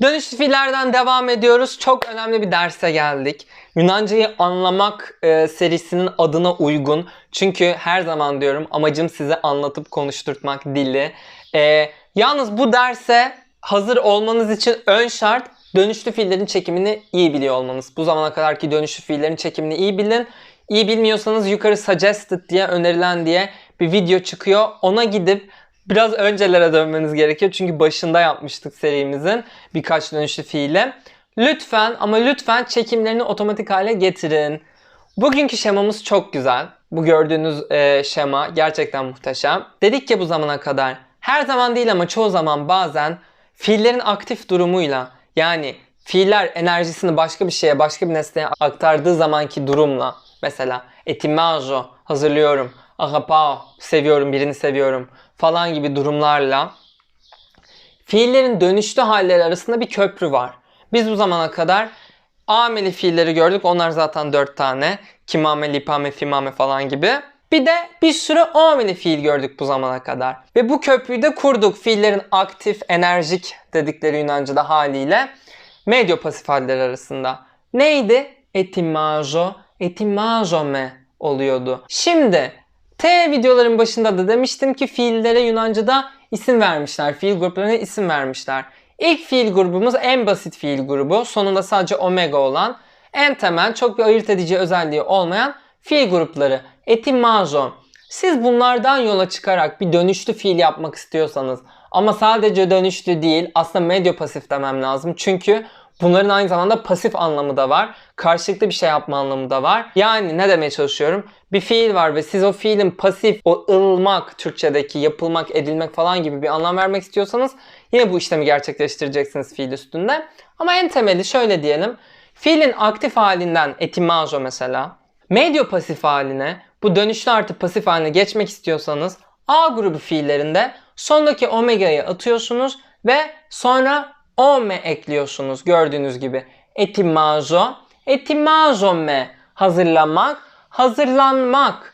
Dönüşlü fiillerden devam ediyoruz. Çok önemli bir derse geldik. Yunancayı anlamak e, serisinin adına uygun. Çünkü her zaman diyorum amacım size anlatıp konuşturtmak dili. E, yalnız bu derse hazır olmanız için ön şart dönüşlü fiillerin çekimini iyi biliyor olmanız. Bu zamana kadarki dönüşlü fiillerin çekimini iyi bilin. İyi bilmiyorsanız yukarı suggested diye önerilen diye bir video çıkıyor. Ona gidip biraz öncelere dönmeniz gerekiyor. Çünkü başında yapmıştık serimizin birkaç dönüşlü fiile. Lütfen ama lütfen çekimlerini otomatik hale getirin. Bugünkü şemamız çok güzel. Bu gördüğünüz e, şema gerçekten muhteşem. Dedik ki bu zamana kadar her zaman değil ama çoğu zaman bazen fiillerin aktif durumuyla yani fiiller enerjisini başka bir şeye, başka bir nesneye aktardığı zamanki durumla mesela etimajo hazırlıyorum, agapao seviyorum, birini seviyorum falan gibi durumlarla fiillerin dönüşlü halleri arasında bir köprü var. Biz bu zamana kadar ameli fiilleri gördük. Onlar zaten dört tane. Kimame, lipame, fimame falan gibi. Bir de bir sürü ameli fiil gördük bu zamana kadar. Ve bu köprüyü de kurduk. Fiillerin aktif, enerjik dedikleri Yunanca'da haliyle medyo pasif halleri arasında. Neydi? Etimajo, etimajome oluyordu. Şimdi T videoların başında da demiştim ki fiillere Yunanca'da isim vermişler. Fiil gruplarına isim vermişler. İlk fiil grubumuz en basit fiil grubu. Sonunda sadece omega olan, en temel, çok bir ayırt edici özelliği olmayan fiil grupları. Etimajo. Siz bunlardan yola çıkarak bir dönüşlü fiil yapmak istiyorsanız ama sadece dönüşlü değil aslında medyo pasif demem lazım. Çünkü bunların aynı zamanda pasif anlamı da var. Karşılıklı bir şey yapma anlamı da var. Yani ne demeye çalışıyorum? Bir fiil var ve siz o fiilin pasif, o ılmak, Türkçedeki yapılmak, edilmek falan gibi bir anlam vermek istiyorsanız yine bu işlemi gerçekleştireceksiniz fiil üstünde. Ama en temeli şöyle diyelim. Fiilin aktif halinden etimajo mesela, medyo pasif haline, bu dönüşlü artı pasif haline geçmek istiyorsanız A grubu fiillerinde sondaki omega'yı atıyorsunuz ve sonra ome ekliyorsunuz gördüğünüz gibi. Etimajo, etimajome hazırlamak, hazırlanmak.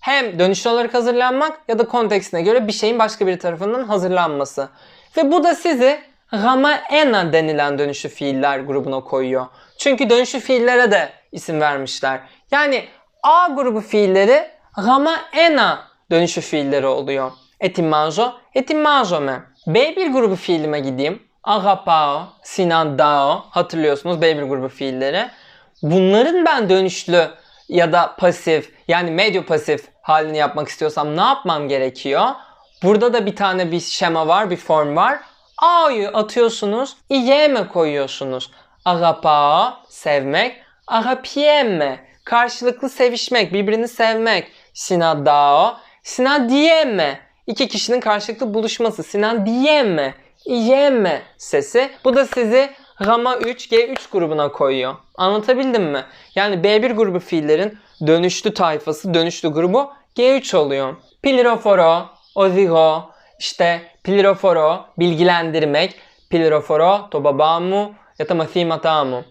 Hem dönüşlü olarak hazırlanmak ya da kontekstine göre bir şeyin başka bir tarafından hazırlanması. Ve bu da sizi ramaena denilen dönüşlü fiiller grubuna koyuyor. Çünkü dönüşlü fiillere de isim vermişler. Yani A grubu fiilleri ramaena dönüşlü fiilleri oluyor. Etimajo, etimajome. B1 grubu fiilime gideyim. Agapao, sinandao hatırlıyorsunuz B1 grubu fiilleri. Bunların ben dönüşlü ya da pasif yani medyo pasif halini yapmak istiyorsam ne yapmam gerekiyor? Burada da bir tane bir şema var, bir form var. A'yı atıyorsunuz, iyeme koyuyorsunuz. Agapao, sevmek. Agapieme, karşılıklı sevişmek, birbirini sevmek. Sinadao, sinadieme, iki kişinin karşılıklı buluşması. Sinadieme, iyeme sesi. Bu da sizi Rama 3, G3 grubuna koyuyor. Anlatabildim mi? Yani B1 grubu fiillerin dönüşlü tayfası, dönüşlü grubu G3 oluyor. Piliroforo, ozigo, işte piliroforo, bilgilendirmek. Piliroforo, tobabamu, ya da mathimatamu.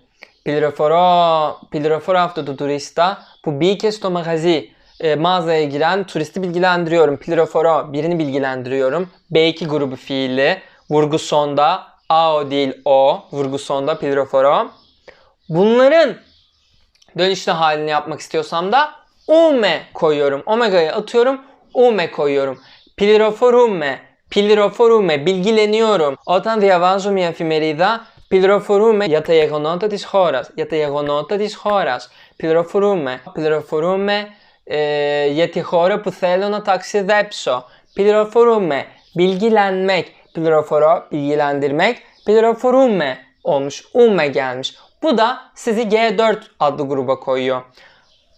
Piliroforo, piliroforo hafta turista. Bu bir kez to magazi. E, mağazaya giren turisti bilgilendiriyorum. Piliroforo, birini bilgilendiriyorum. B2 grubu fiili. Vurgu sonda, ao değil o. Vurgu sonda piliroforo. Bunların dönüşlü halini yapmak istiyorsam da ume koyuyorum. Omega'yı atıyorum. Ume koyuyorum. Piliroforume. Piliroforume. Bilgileniyorum. Όταν διαβάζω μια εφημερίδα, πληροφορούμε για τα γεγονότα της χώρας. Για τα γεγονότα της χώρας. Πληροφορούμε. Πληροφορούμε ε, για τη χώρα που θέλω να ταξιδέψω. Πληροφορούμε. Bilgilenmek. Pliroforo, bilgilendirmek. Pliriforume olmuş. Ume gelmiş. Bu da sizi G4 adlı gruba koyuyor.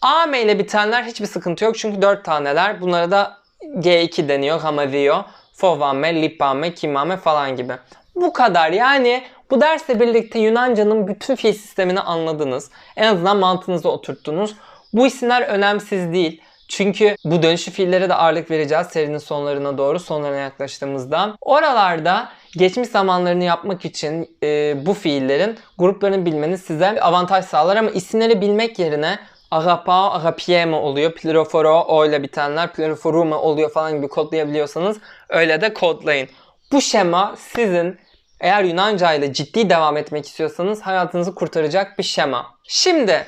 AM ile bitenler hiçbir sıkıntı yok çünkü 4 taneler. Bunlara da G2 deniyor. Hamavio, Fovame, Lipame, Kimame falan gibi. Bu kadar yani bu dersle birlikte Yunanca'nın bütün fiil sistemini anladınız. En azından mantığınızda oturttunuz. Bu isimler önemsiz değil. Çünkü bu dönüşü fiillere de ağırlık vereceğiz serinin sonlarına doğru, sonlarına yaklaştığımızda. Oralarda geçmiş zamanlarını yapmak için e, bu fiillerin gruplarını bilmeniz size avantaj sağlar ama isimleri bilmek yerine agapao, agapieme oluyor. Pliroforo, o ile bitenler pliriforume oluyor falan gibi kodlayabiliyorsanız öyle de kodlayın. Bu şema sizin Eğer Yunanca ile ciddi devam etmek istiyorsanız hayatınızı kurtaracak bir şema. Şimdi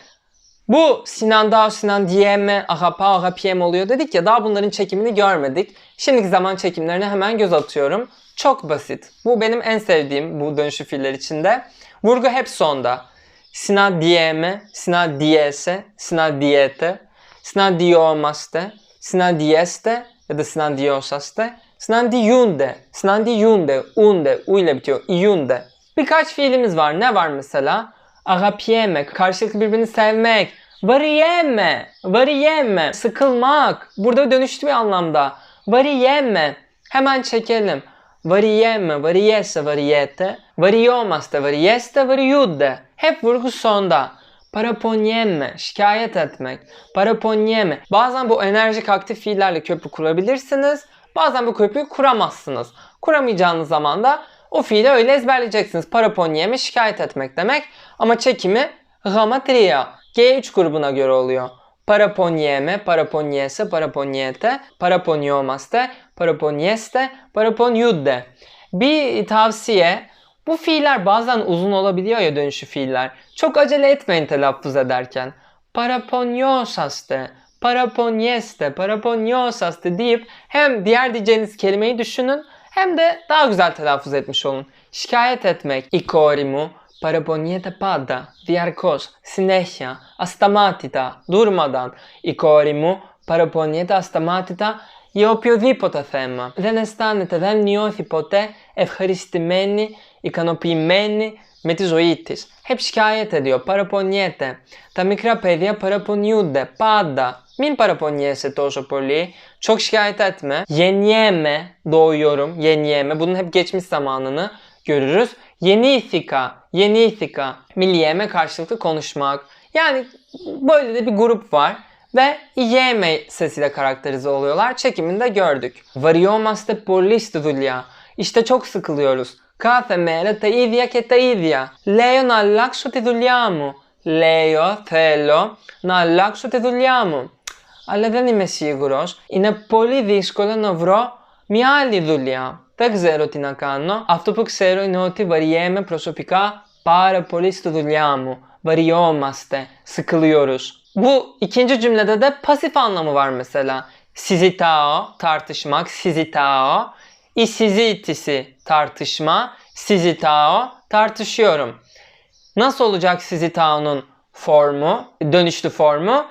bu Sinan Dağ, Sinan Diyeme, Agapa, Agapiyem oluyor dedik ya daha bunların çekimini görmedik. Şimdiki zaman çekimlerine hemen göz atıyorum. Çok basit. Bu benim en sevdiğim bu dönüşü fiiller içinde. Vurgu hep sonda. Sina diyeme, sina diyese, sina diyete, sina diyomaste, sina diyeste ya da sina diyosaste, sina diyunde, sina diyunde, unde, u ile bitiyor, iyunde. Birkaç fiilimiz var. Ne var mesela? Agapiyeme, karşılıklı birbirini sevmek. Variyeme, variyeme, sıkılmak. Burada dönüştü bir anlamda. Variyeme, hemen çekelim. Variyeme, variyese, variyete, variyomaste, variyeste, variyudde. Hep vurgu sonda. Paraponyeme, şikayet etmek. Paraponyeme. Bazen bu enerjik aktif fiillerle köprü kurabilirsiniz. Bazen bu köprüyü kuramazsınız. Kuramayacağınız zaman da o fiili öyle ezberleyeceksiniz. Paraponyeme şikayet etmek demek. Ama çekimi gamatria. G3 grubuna göre oluyor. Paraponyeme, paraponyese, paraponyete, paraponyomaste, paraponyeste, paraponyudde. Bir tavsiye bu fiiller bazen uzun olabiliyor ya dönüşü fiiller. Çok acele etmeyin telaffuz ederken. Paraponyosaste, paraponyeste, paraponyosaste deyip hem diğer diyeceğiniz kelimeyi düşünün hem de daha güzel telaffuz etmiş olun. Şikayet etmek, ikorimu, paraponyete pada, diarkos, συνέχεια, ασταμάτητα, durmadan, ikorimu, παραπονιέται ασταμάτητα για οποιοδήποτε θέμα. Δεν αισθάνεται, δεν νιώθει ποτέ ευχαριστημένη, ικανοποιημένη με τη ζωή της. Hep şikayet ediyor, παραπονιέται. Τα μικρά παιδιά παραπονιούνται, πάντα. Μην παραπονιέσαι τόσο πολύ. Çok şikayet etme. Yeniyeme, doğuyorum, yeniyeme. Bunun hep geçmiş zamanını görürüz. Yeni ithika, yeni ithika. Milliyeme karşılıklı konuşmak. Yani böyle de bir grup var ve yeme sesiyle karakterize oluyorlar. Çekiminde gördük. Variomaste polis δουλειά. İşte çok sıkılıyoruz. Κάθε μέρα τα ίδια και τα ίδια. Λέω να αλλάξω τη δουλειά μου. Λέω, θέλω να αλλάξω τη δουλειά μου. Αλλά δεν είμαι σίγουρος. Είναι πολύ δύσκολο να βρω μια άλλη δουλειά. Δεν ξέρω τι να κάνω. Αυτό που ξέρω είναι ότι βαριέμαι προσωπικά πάρα πολύ στη δουλειά μου. Variyomaste. Sıkılıyoruz. Bu ikinci cümlede de pasif anlamı var mesela. Sizitao tartışmak, sizitao. İsizitisi tartışma, sizitao tartışıyorum. Nasıl olacak sizitao'nun formu, dönüşlü formu?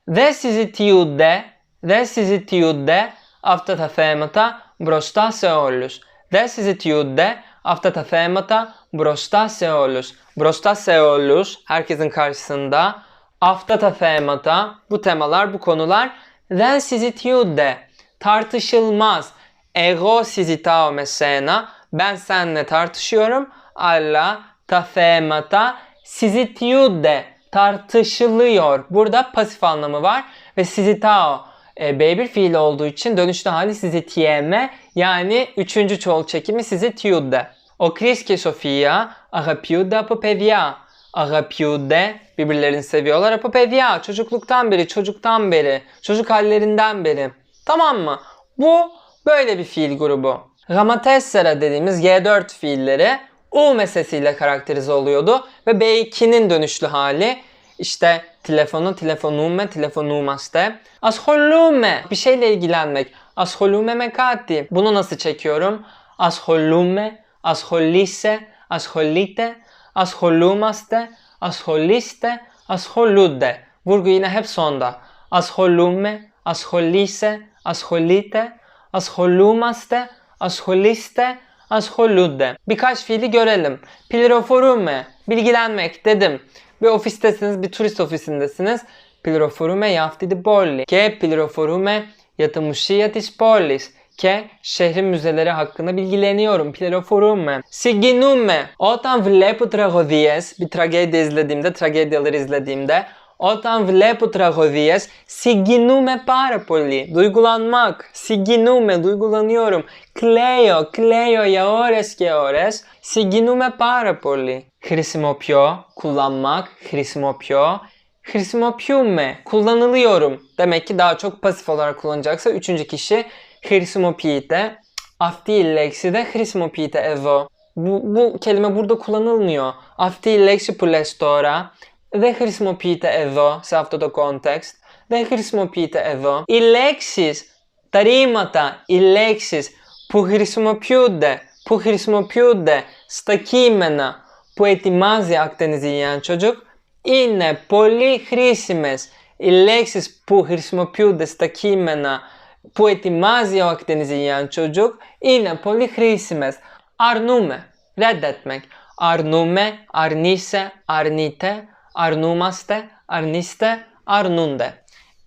Sizitiemme. Δεν συζητιούνται, δεν συζητιούνται αυτά τα θέματα μπροστά σε όλους. Δεν συζητιούνται αυτά τα θέματα μπροστά σε όλους. Μπροστά σε όλους, herkesin karşısında. Αυτά τα θέματα, bu temalar, bu konular. Δεν συζητιούνται, tartışılmaz. Εγώ συζητάω με σένα, ben seninle tartışıyorum. Αλλά τα θέματα συζητιούνται, tartışılıyor. Burada pasif anlamı var ve sizi tao e, B1 fiil olduğu için dönüşlü hali sizi tieme yani üçüncü çoğul çekimi sizi tiudde. O Chris ki Sofia agapiude apopevia. Agapiude birbirlerini seviyorlar. Apopevia çocukluktan beri, çocuktan beri, çocuk hallerinden beri. Tamam mı? Bu böyle bir fiil grubu. Ramatessera dediğimiz G4 fiilleri U mesesiyle karakterize oluyordu ve B2'nin dönüşlü hali işte telefonu, telefonume, telefonumaste. Ashollume bir şeyle ilgilenmek. Ashollume mekati. Bunu nasıl çekiyorum? Ashollume, ashollise, ashollite, ashollumaste, asholliste, ashollude. Vurgu yine hep sonda. Ashollume, ashollise, ashollite, ashollumaste, asholliste, asholudde. Birkaç fiili görelim. Pliroforume, bilgilenmek dedim. Bir ofistesiniz, bir turist ofisindesiniz. Pliroforume yaftidi bolli. Ke pliroforume yatamışiyatiş bollis. Ke şehrin müzeleri hakkında bilgileniyorum. Pliroforume. Siginume. Otan vlepu tragodies. Bir tragedi izlediğimde, tragedyaları izlediğimde. Όταν βλέπω τραγωδίες, συγκινούμε πάρα πολύ. Duygulanmak, συγκινούμε, duygulanıyorum. Κλαίω, κλαίω για ώρες και ώρες. Συγκινούμε πάρα πολύ. Χρησιμοποιώ, kullanmak, χρησιμοποιώ. Χρησιμοποιούμε, kullanılıyorum. Demek ki daha çok pasif olarak kullanacaksa üçüncü kişi χρησιμοποιείται. Αυτή η λέξη δεν χρησιμοποιείται εδώ. Bu, bu kelime burada kullanılmıyor. Αυτή η λέξη που λες τώρα δεν χρησιμοποιείται εδώ, σε αυτό το context. Δεν χρησιμοποιείται εδώ. Οι λέξεις, τα ρήματα, οι λέξεις που χρησιμοποιούνται, που χρησιμοποιούνται στα κείμενα που ετοιμάζει ακτενιζηλιάν çocuk είναι πολύ χρήσιμες. Οι λέξεις που χρησιμοποιούνται στα κείμενα που ετοιμάζει ο ακτενιζηλιάν çocuk είναι πολύ χρήσιμες. Αρνούμε, reddetmek. Αρνούμε, αρνείσαι, αρνείτε, arnumaste, arniste, arnunde.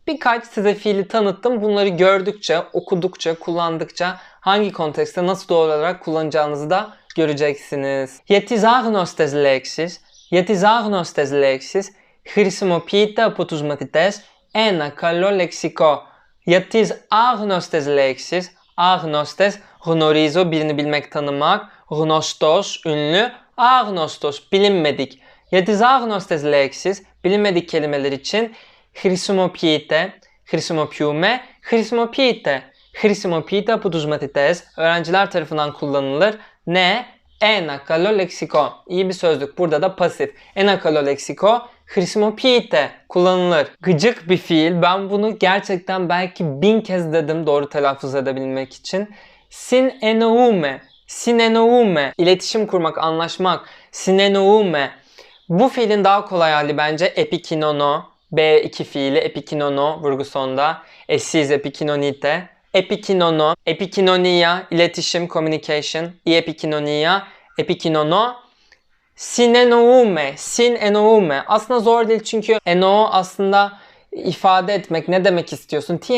Birkaç size fiili tanıttım. Bunları gördükçe, okudukça, kullandıkça hangi kontekste nasıl doğru olarak kullanacağınızı da göreceksiniz. Για τις άγνωστες λέξεις, για τις άγνωστες λέξεις χρησιμοποιείται από τους μαθητές ένα καλό λεξικό. Για τις άγνωστες λέξεις, άγνωστες γνωρίζω, birini bilmek, tanımak, γνωστός, ünlü, άγνωστος, bilinmedik. Για τις άγνωστες λέξεις, bilinmedik kelimeler için χρησιμοποιείται, χρησιμοποιούμε, χρησιμοποιείται. Χρησιμοποιείται από τους μαθητές, öğrenciler tarafından kullanılır. Ne? Ένα καλό leksiko. İyi bir sözlük. Burada da pasif. Ένα καλό leksiko. Χρησιμοποιείται. Kullanılır. Gıcık bir fiil. Ben bunu gerçekten belki bin kez dedim doğru telaffuz edebilmek için. Sin enoume. Sin enoume. İletişim kurmak, anlaşmak. Sin enoume. bu fiilin daha kolay hali bence epikinono. B2 fiili epikinono vurgu sonda. Eşsiz epikinonite. Epikinono, epikinonia, iletişim, communication. İ epikinonia, epikinono. Sinenoume, sinenoume. Aslında zor değil çünkü eno aslında ifade etmek ne demek istiyorsun? Ti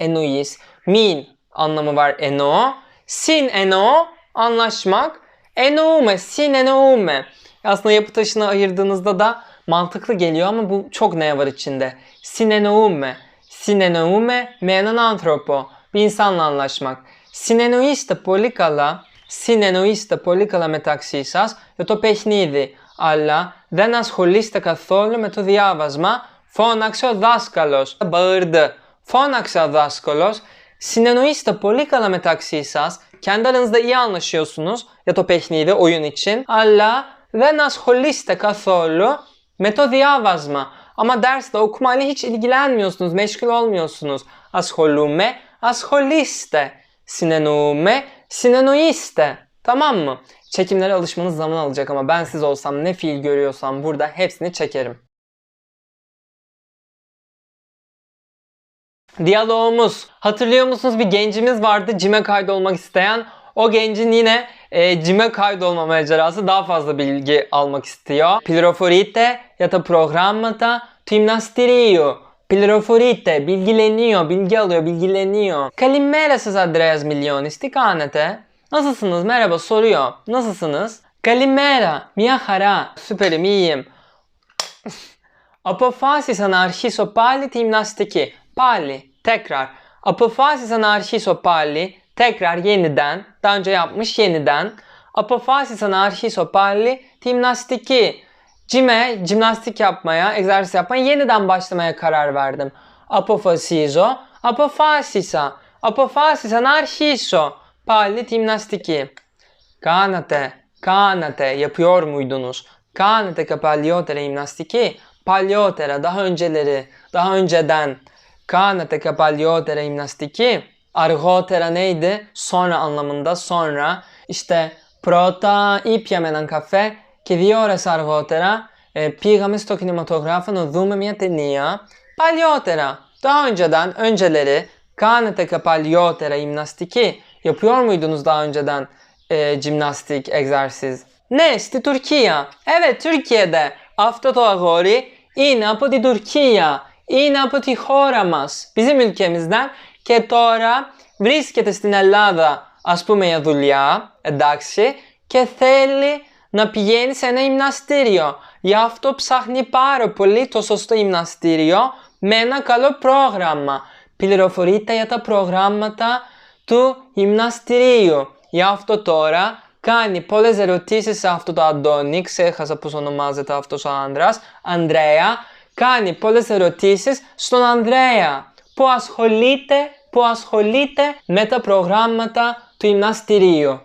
enois. Min anlamı var eno. Sin eno anlaşmak. Enoume, sin enoume. Aslında yapı taşını ayırdığınızda da mantıklı geliyor ama bu çok ne var içinde. Sinenoume. Sinenoume με έναν άνθρωπο. Bir insanla anlaşmak. Συνεννοείστε πολύ καλά, συνεννοείστε πολύ καλά μεταξύ σας για το παιχνίδι, αλλά δεν ασχολείστε καθόλου με το διάβασμα. Φώναξε ο δάσκαλος. Bağırdı. Φώναξε ο δάσκαλος. Συνεννοείστε πολύ καλά μεταξύ σας. Kendi aranızda iyi anlaşıyorsunuz ya το παιχνίδι, oyun için. Αλλά δεν ασχολείστε καθόλου με το διάβασμα. Ama derste okumayla hiç ilgilenmiyorsunuz, meşgul olmuyorsunuz. Ashollume, asholiste. Sinenoume, sinenoiste. Tamam mı? Çekimlere alışmanız zaman alacak ama ben siz olsam ne fiil görüyorsam burada hepsini çekerim. Diyalogumuz. Hatırlıyor musunuz bir gencimiz vardı cime kaydolmak isteyen. O gencin yine e, cime kaydolma macerası daha fazla bilgi almak istiyor. Plηροφορείτε ya da programmata gymnastiriyor. Plηροφορείτε, bilgileniyor, bilgi alıyor, bilgileniyor. Kalimera siz Andreas Milyonis, τι κάνετε? Nasılsınız? Merhaba soruyor. Nasılsınız? Kalimera, μια χαρά. Süperim, iyiyim. Αποφάσισα να αρχίσω πάλι τη γυμναστική. Πάλι, tekrar. Αποφάσισα να αρχίσω πάλι, Tekrar yeniden, daha önce yapmış yeniden. Apofasi anarchiso palli timnastiki. Cime, cimnastik yapmaya, egzersiz yapmaya, yeniden başlamaya karar verdim. Apofasizo, apofasisa, apofasiz anarchiso palli timnastiki. Kanate, kanate yapıyor muydunuz? Kanate kapalyotere imnastiki. Palyotera daha önceleri, daha önceden. Kanate kapalyotere imnastiki. Αργότερα neydi? Sonra anlamında, sonra. İşte πρώτα ήπιαμε έναν καφέ και δύο ώρες αργότερα ε, πήγαμε στο κινηματογράφο να δούμε μια ταινία. Παλιότερα, daha önceden, önceleri. Κάνετε και παλιότερα γυμναστική? Yapıyor muydunuz daha önceden e, jimnastik, egzersiz? Ne? Στη Türkiye. Evet, Türkiye'de. Αυτό το αγόρι είναι από την Τουρκία. Είναι από τη χώρα μας. Bizim ülkemizden. Και τώρα βρίσκεται στην Ελλάδα, ας πούμε, για δουλειά. Εντάξει. Και θέλει να πηγαίνει σε ένα γυμναστήριο. Γι' αυτό ψάχνει πάρα πολύ το σωστό γυμναστήριο με ένα καλό πρόγραμμα. Πληροφορείται για τα προγράμματα του γυμναστηρίου. Γι' αυτό τώρα κάνει πολλές ερωτήσεις σε αυτό το Αντώνη, ξέχασα πώς ονομάζεται αυτός ο άντρας, Ανδρέα, κάνει πολλές ερωτήσεις στον Ανδρέα που ασχολείται, που ασχολείται με τα προγράμματα του στο γυμναστήριο.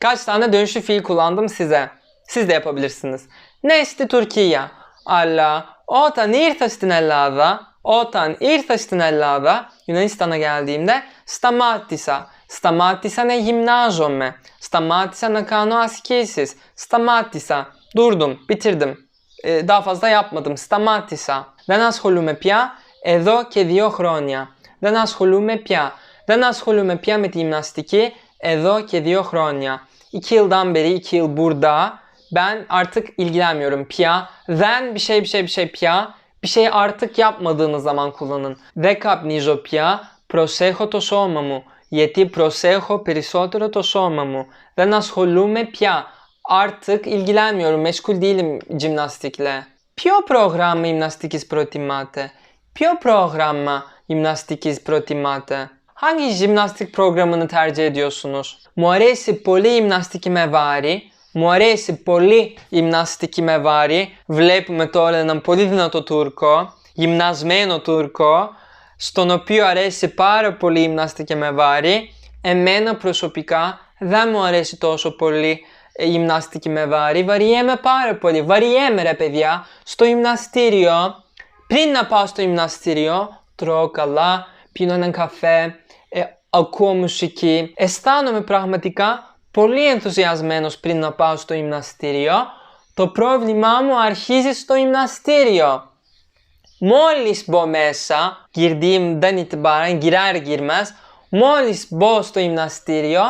Kaç tane dönüşlü fiil kullandım size. Siz de yapabilirsiniz. Ναι, στη Τουρκία. Αλλά όταν ήρθα στην Ελλάδα, όταν ήρθα στην Ελλάδα, Yunanistan'a geldiğimde σταμάτησα. Σταμάτησα να γυμνάζομαι. Σταμάτησα να κάνω ασκήσεις. Σταμάτησα. Durdum, bitirdim. Ee, daha fazla yapmadım. Σταμάτησα. Δεν ασχολούμαι πια εδώ και δύο χρόνια. Δεν ασχολούμαι πια. Δεν ασχολούμαι πια με τη γυμναστική εδώ και δύο χρόνια. İki yıldan beri, iki yıl burada. Ben artık ilgilenmiyorum. Pia. Then bir şey bir şey bir şey pia. Bir şey artık yapmadığınız zaman kullanın. Δεν καπνίζω πια. Προσέχω το σώμα μου. Γιατί προσέχω περισσότερο το σώμα μου. Δεν ασχολούμαι πια. Artık ilgilenmiyorum. Meşgul değilim jimnastikle. Ποιο πρόγραμμα γυμναστικής προτιμάτε? Ποιο πρόγραμμα γυμναστικής προτιμάτε; Hangi jimnastik programını tercih ediyorsunuz? Μου αρέσει πολύ η γυμναστική με βάρη. Μου αρέσει πολύ η γυμναστική με βάρη. Βλέπουμε τώρα έναν πολύ δυνατό Τούρκο, γυμνασμένο Τούρκο, στον οποίο αρέσει πάρα πολύ η γυμναστική με βάρη. Εμένα προσωπικά δεν μου αρέσει τόσο πολύ η γυμναστική με βάρη. Βαριέμαι πάρα πολύ. Βαριέμαι ρε παιδιά στο γυμναστήριο. Πριν να πάω στο γυμναστήριο, τρώω καλά, πίνω έναν καφέ, ε, ακούω μουσική. Αισθάνομαι πραγματικά πολύ ενθουσιασμένος πριν να πάω στο γυμναστήριο. Το πρόβλημά μου αρχίζει στο γυμναστήριο. Μόλις μπω μέσα, girdiğimden itibaren girer girmez, μόλις μπω στο γυμναστήριο,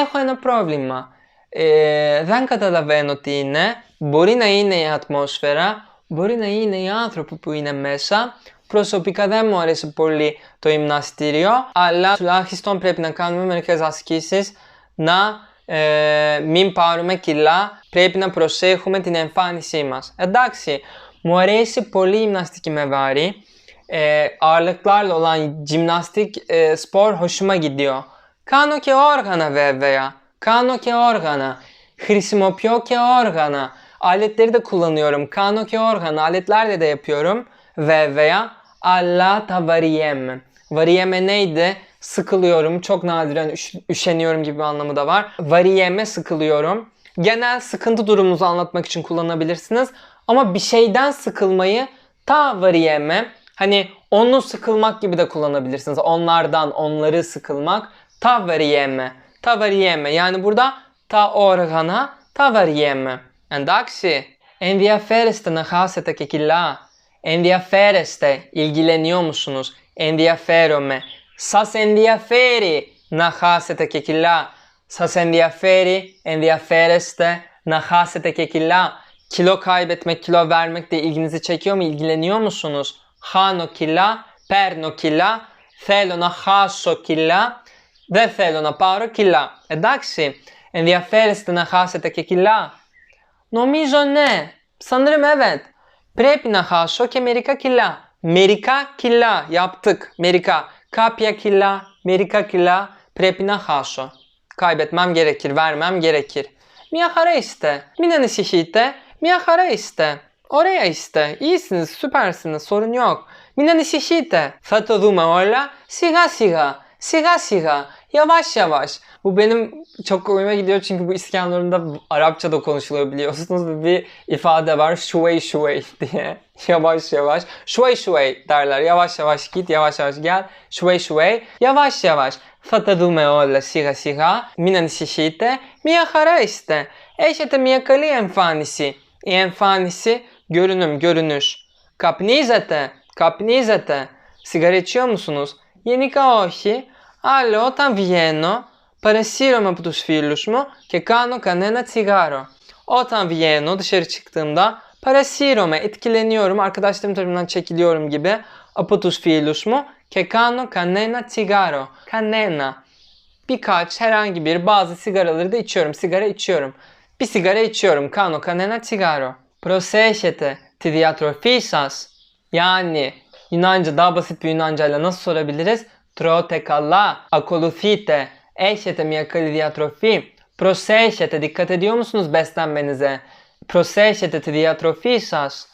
έχω ένα πρόβλημα. Ε, δεν καταλαβαίνω τι είναι. Μπορεί να είναι η ατμόσφαιρα, μπορεί να είναι οι άνθρωποι που είναι μέσα. Προσωπικά δεν μου αρέσει πολύ το γυμναστήριο, αλλά τουλάχιστον πρέπει να κάνουμε μερικές ασκήσεις να ε, μην πάρουμε κιλά, πρέπει να προσέχουμε την εμφάνισή μας. Εντάξει, μου αρέσει πολύ η γυμnastik με βάρη. E, ağırlıklarla olan jimnastik e, spor hoşuma gidiyor. Κάνω και όργανα βέβαια. Κάνω και όργανα. Χρησιμοποιώ και όργανα. Aletleri de kullanıyorum. Kano ke organ aletlerle de yapıyorum. Ve veya alla tavariyem. Variyeme neydi? Sıkılıyorum, çok nadiren üşeniyorum gibi bir anlamı da var. Variyeme sıkılıyorum. Genel sıkıntı durumunuzu anlatmak için kullanabilirsiniz. Ama bir şeyden sıkılmayı ta variyeme hani onu sıkılmak gibi de kullanabilirsiniz. Onlardan, onları sıkılmak ta variyeme. Ta variyeme. Yani burada ta organa ta variyeme. Εντάξει. Ενδιαφέρεστε να χάσετε και κιλά. Ενδιαφέρεστε. İlgileniyor musunuz? Ενδιαφέρομαι. Σας ενδιαφέρει να χάσετε και κιλά. Σας ενδιαφέρει, ενδιαφέρεστε να χάσετε και κιλά. Kilo kaybetmek, kilo vermek de ilginizi çekiyor mu? İlgileniyor musunuz? Χάνω κιλά, παίρνω κιλά, θέλω να χάσω κιλά, δεν θέλω να πάρω κιλά. Εντάξει, ενδιαφέρεστε να χάσετε και κιλά. Νομίζω ναι. Sanırım evet. Πρέπει να χάσω και μερικά κιλά. Μερικά κιλά yaptık. Μερικά. Κάποια κιλά, μερικά κιλά πρέπει να χάσω. Kaybetmem gerekir, vermem gerekir. Μια χαρά είστε. Μην ανησυχείτε. Μια χαρά είστε. Ωραία είστε. İyisiniz, süpersiniz. Sorun yok. Μην ανησυχείτε. Θα το δούμε όλα σιγά σιγά. Σιγά σιγά. Yavaş yavaş. Bu benim çok koyuma gidiyor çünkü bu İskenderun'da Arapça da konuşuluyor biliyorsunuz. ve Bir ifade var. Şuvey şuvey diye. Yavaş yavaş. Şuvey şuvey derler. Yavaş yavaş git, yavaş yavaş gel. Şuvey şuvey. Yavaş yavaş. Θα τα δούμε όλα σιγά σιγά. Μην ανησυχείτε. Μια χαρά είστε. Έχετε μια καλή εμφάνιση. Η εμφάνιση görünüm, görünüş. Καπνίζετε, καπνίζετε. Sigara içiyor musunuz? Γενικά όχι, αλλά όταν βγαίνω παρασύρωμαι από τους φίλους μου και κάνω κανένα τσιγάρο. Όταν βγαίνω dışarı çıktığımda παρασύρωμαι, etkileniyorum, arkadaşlarım tarafından çekiliyorum gibi από τους φίλους μου και κάνω κανένα τσιγάρο. Κανένα. Birkaç, herhangi bir, bazı sigaraları da içiyorum. Sigara içiyorum. Bir sigara içiyorum. Κάνω κανένα τσιγάρο. Προσέχετε τη διατροφή σας. Yani Yunanca daha basit bir Yunancayla nasıl sorabiliriz? Τρώτε καλά. Ακολουθείτε. Έχετε μια καλή διατροφή. Προσέχετε. Dikkat ediyor musunuz beslenmenize? Προσέχετε τη διατροφή σας.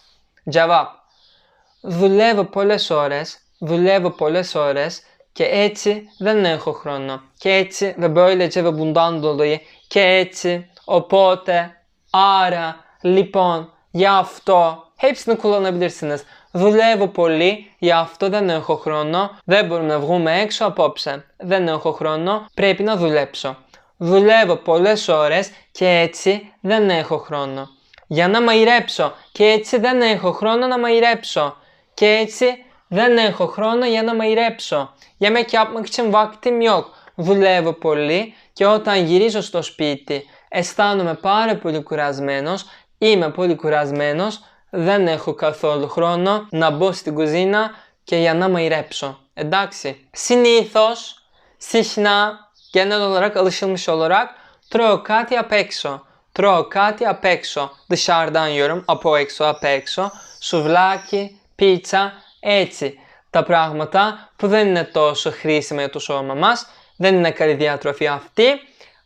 Cevap. Δουλεύω πολλές ώρες. Δουλεύω πολλές ώρες και έτσι δεν έχω χρόνο. Και έτσι ve böylece ve bundan dolayı και έτσι, οπότε, άρα, λοιπόν, γι' αυτό. Hepsini kullanabilirsiniz. Δουλεύω πολύ, γι' αυτό δεν έχω χρόνο. Δεν μπορούμε να βγούμε έξω απόψε. Δεν έχω χρόνο, πρέπει να δουλέψω. Δουλεύω πολλές ώρες και έτσι δεν έχω χρόνο. Για να μαϊρέψω και έτσι δεν έχω χρόνο να μαϊρέψω. Και έτσι δεν έχω χρόνο για να μαϊρέψω. Yemek yapmak için vaktim yok. Δουλεύω πολύ και όταν γυρίζω στο σπίτι αισθάνομαι πάρα πολύ κουρασμένος. Είμαι πολύ κουρασμένος. Δεν έχω καθόλου χρόνο να μπω στην κουζίνα και για να μαϊρέψω. Εντάξει. Συνήθως, συχνά, genel olarak alışılmış olarak tρώω κάτι απ' έξω. Tρώω κάτι απ' έξω. Dışarıdan yiyorum. Από έξω, απ' έξω. Σουβλάκι, πίτσα, έτσι. Τα πράγματα που δεν είναι τόσο χρήσιμα για το σώμα μας. Δεν είναι καλή διατροφή αυτή.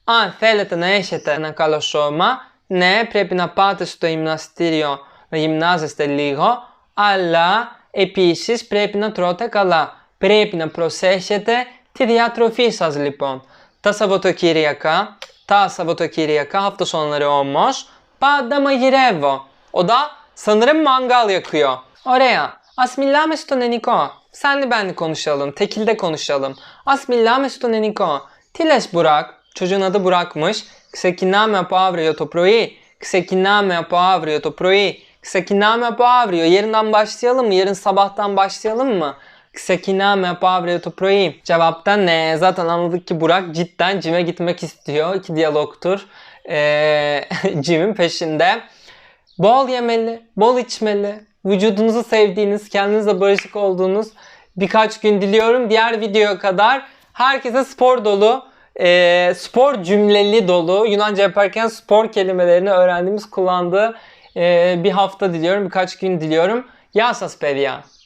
Αν θέλετε να έχετε ένα καλό σώμα, ναι, πρέπει να πάτε στο γυμναστήριο να γυμνάζεστε λίγο, αλλά επίσης πρέπει να τρώτε καλά. Πρέπει να προσέχετε τη διατροφή σας λοιπόν. Τα Σαββατοκύριακα, τα Σαββατοκύριακα hafta sonları όμως πάντα μαγειρεύω. O da sanırım mangal yakıyor. Ωραία. Ας μιλάμε στον ελληνικό. Senle benle konuşalım. Tekilde konuşalım. Ας μιλάμε στον ελληνικό. Τι λες Burak? Çocuğun adı Burak'mış. Ξεκινάμε από αύριο το πρωί. Ξεκινάμε από αύριο το πρωί. Ksekiname pavrio. Yarından başlayalım mı? Yarın sabahtan başlayalım mı? Ksekiname pavrio to proyim. Cevapta ne? Zaten anladık ki Burak cidden cime gitmek istiyor. İki diyalogtur. Ee, cimin peşinde. Bol yemeli, bol içmeli, vücudunuzu sevdiğiniz, kendinizle barışık olduğunuz birkaç gün diliyorum. Diğer videoya kadar herkese spor dolu, e, spor cümleli dolu, Yunanca yaparken spor kelimelerini öğrendiğimiz, kullandığı bir hafta diliyorum, birkaç gün diliyorum. Yasas παιδιά!